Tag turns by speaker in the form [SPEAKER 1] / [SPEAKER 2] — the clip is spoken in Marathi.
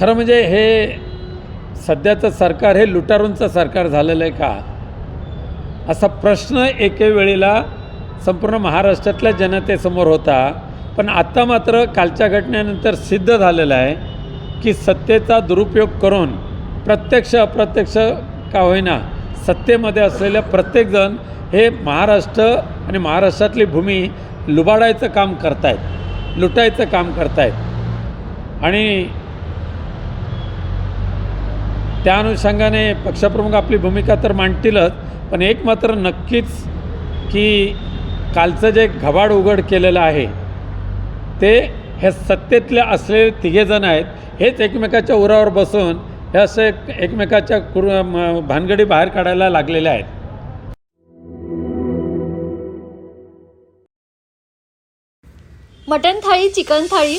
[SPEAKER 1] खरं म्हणजे हे सध्याचं सरकार हे लुटारूंचं सरकार झालेलं आहे का? असा प्रश्न एके वेळेला संपूर्ण महाराष्ट्रातल्या जनतेसमोर होता. पण आत्ता मात्र कालच्या घटनेनंतर सिद्ध झालेलं आहे की सत्तेचा दुरुपयोग करून प्रत्यक्ष अप्रत्यक्ष का होईना सत्तेमध्ये असलेल्या प्रत्येकजण हे महाराष्ट्र आणि महाराष्ट्रातली भूमी लुबाडायचं काम करतायत लुटायचं काम करतायत. आणि त्या अनुषंगाने पक्षप्रमुख आपली भूमिका तर मांडतीलच पण एक मात्र नक्कीच की कालचं जे घबाड उघड केलेलं आहे ते हे सत्तेतले असलेले तिघेजण आहेत हेच एकमेकाच्या उरावर बसून हे असे एकमेकाच्या कुर भानगडी बाहेर काढायला लागलेले आहेत.
[SPEAKER 2] Mutton thali chicken thali